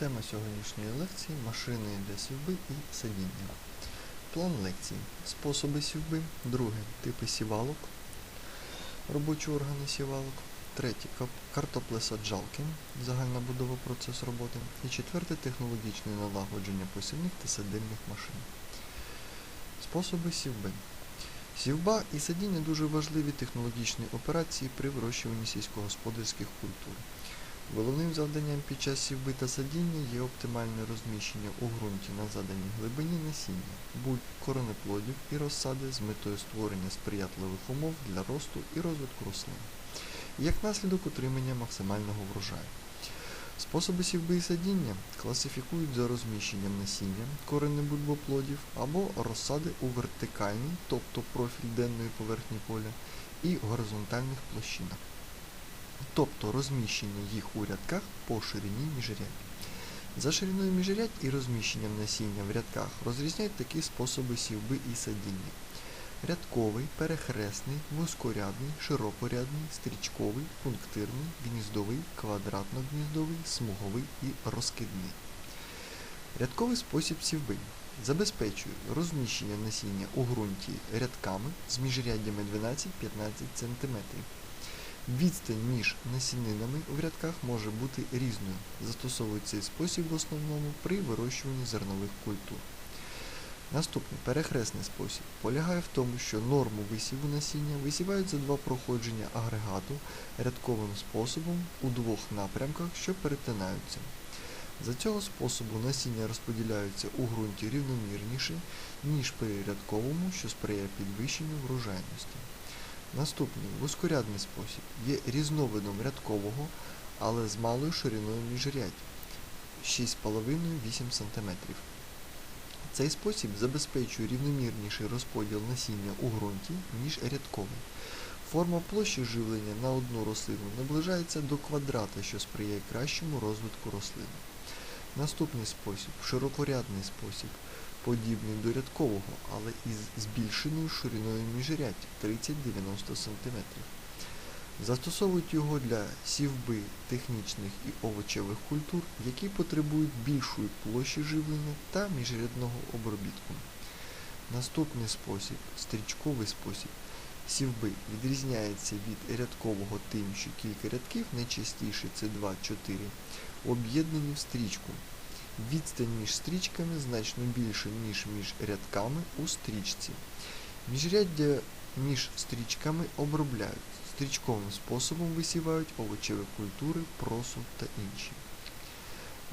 Тема сьогоднішньої лекції машини для сівби і садіння. План лекції. Способи сівби. Друге типи сівалок. Робочі органи сівалок. Третє картоплесаджалки. Загальна будова процес роботи. І четверте технологічне налагодження посівних та садильних машин. Способи сівби. Сівба і садіння дуже важливі технологічні операції при вирощуванні сільськогосподарських культур. Головним завданням під час сівби та садіння є оптимальне розміщення у ґрунті на заданій глибині насіння, будь коренеплодів і розсади з метою створення сприятливих умов для росту і розвитку рослин, як наслідок отримання максимального врожаю. Способи сівби і садіння класифікують за розміщенням насіння, коренних бульбоплодів або розсади у вертикальній, тобто профіль денної поверхні поля, і горизонтальних площинах тобто розміщення їх у рядках по ширині міжрядь. За шириною міжрядь і розміщенням насіння в рядках розрізняють такі способи сівби і садіння. Рядковий, перехресний, вузькорядний, широкорядний, стрічковий, пунктирний, гніздовий, квадратно-гніздовий, смуговий і розкидний. Рядковий спосіб сівби забезпечує розміщення насіння у ґрунті рядками з міжряддями 12-15 см. Відстань між насінинами в рядках може бути різною. Застосовують цей спосіб в основному при вирощуванні зернових культур. Наступний перехресний спосіб полягає в тому, що норму висіву насіння висівають за два проходження агрегату рядковим способом у двох напрямках, що перетинаються. За цього способу насіння розподіляються у ґрунті рівномірніше, ніж при рядковому, що сприяє підвищенню врожайності. Наступний вузькорядний спосіб є різновидом рядкового, але з малою шириною міжрядь 6,5-8 см. Цей спосіб забезпечує рівномірніший розподіл насіння у ґрунті, ніж рядковий. Форма площі живлення на одну рослину наближається до квадрата, що сприяє кращому розвитку рослини. Наступний спосіб широкорядний спосіб подібний до рядкового, але із збільшеною шириною міжрядь 30-90 см. Застосовують його для сівби технічних і овочевих культур, які потребують більшої площі живлення та міжрядного обробітку. Наступний спосіб стрічковий спосіб сівби відрізняється від рядкового тим, що кілька рядків, найчастіше це 2-4, об'єднані в стрічку. Відстань між стрічками значно більша, ніж між рядками у стрічці. Міжряддя між стрічками обробляють. Стрічковим способом висівають овочеві культури, просу та інші.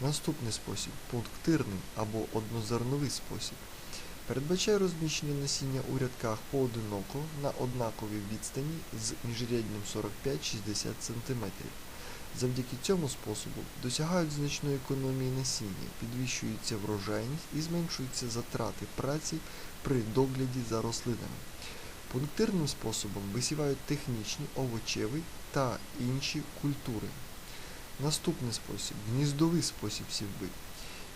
Наступний спосіб пунктирний або однозерновий спосіб. Передбачає розміщення насіння у рядках поодиноко на однаковій відстані з міжрядням 45-60 см. Завдяки цьому способу досягають значної економії насіння, підвищується врожайність і зменшуються затрати праці при догляді за рослинами. Пунктирним способом висівають технічні, овочеві та інші культури. Наступний спосіб гніздовий спосіб сівби.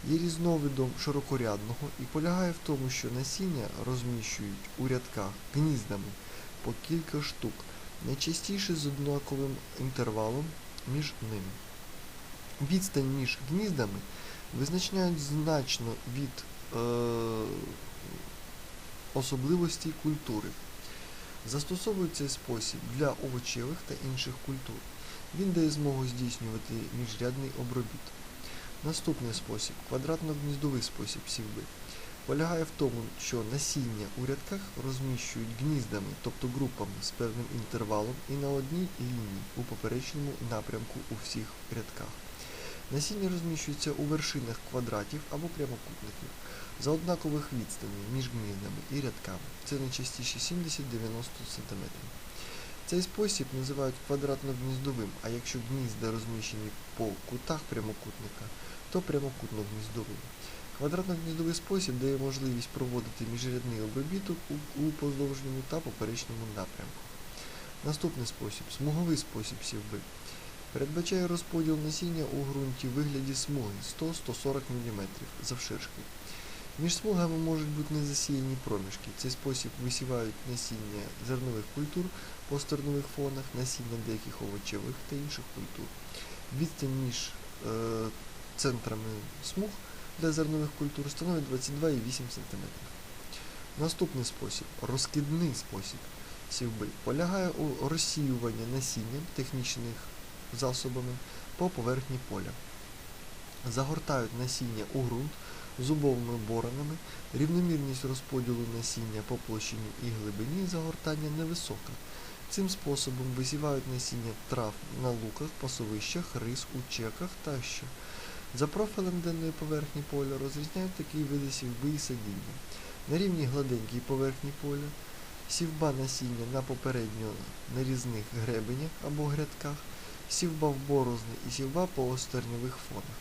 Є різновидом широкорядного і полягає в тому, що насіння розміщують у рядках гніздами по кілька штук, найчастіше з однаковим інтервалом між ними. Відстань між гніздами визначають значно від е, особливостей культури. Застосовують цей спосіб для овочевих та інших культур. Він дає змогу здійснювати міжрядний обробіток. Наступний спосіб квадратно-гніздовий спосіб сівби. Полягає в тому, що насіння у рядках розміщують гніздами, тобто групами з певним інтервалом і на одній лінії у поперечному напрямку у всіх рядках. Насіння розміщується у вершинах квадратів або прямокутників за однакових відстаней між гніздами і рядками. Це найчастіше 70-90 см. Цей спосіб називають квадратно-гніздовим, а якщо гнізда розміщені по кутах прямокутника, то прямокутно-гніздовим. Квадратно-гніздовий спосіб дає можливість проводити міжрядний обробіток у, у поздовжньому та поперечному напрямку. Наступний спосіб смуговий спосіб сівби. Передбачає розподіл насіння у ґрунті в вигляді смуги 100-140 мм завширшки. Між смугами можуть бути незасіяні проміжки. Цей спосіб висівають насіння зернових культур по стернових фонах, насіння деяких овочевих та інших культур. Відстань між е, центрами смуг для зернових культур становить 22,8 см. Наступний спосіб розкидний спосіб сівби полягає у розсіюванні насіння технічних засобами по поверхні поля. Загортають насіння у ґрунт зубовими боронами, рівномірність розподілу насіння по площині і глибині загортання невисока. Цим способом висівають насіння трав на луках, пасовищах, рис, у чеках тощо. За профілем денної поверхні поля розрізняють такі види сівби і садіння. На рівні гладенькій поверхні поля сівба насіння на попередньо нарізних гребенях або грядках, сівба в борозни і сівба по остерньових фонах.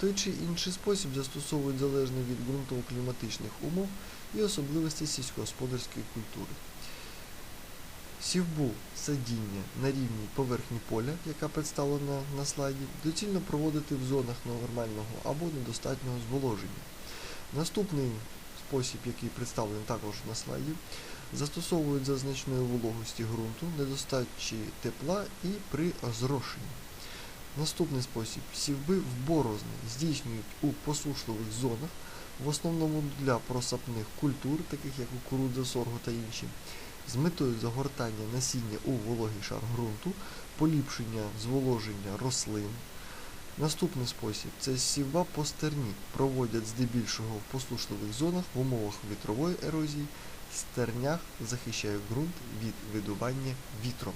Той чи інший спосіб застосовують залежно від ґрунтово-кліматичних умов і особливостей сільськогосподарської культури. Сівбу садіння на рівні поверхні поля, яка представлена на слайді, доцільно проводити в зонах нормального або недостатнього зволоження. Наступний спосіб, який представлений також на слайді, застосовують за значної вологості ґрунту, недостачі тепла і при зрошенні. Наступний спосіб сівби в борозни здійснюють у посушливих зонах, в основному для просапних культур, таких як кукурудза, сорго та інші, з метою загортання насіння у вологий шар ґрунту, поліпшення зволоження рослин. Наступний спосіб це сівба по стерні. Проводять здебільшого в посушливих зонах в умовах вітрової ерозії. Стернях захищає ґрунт від видування вітром.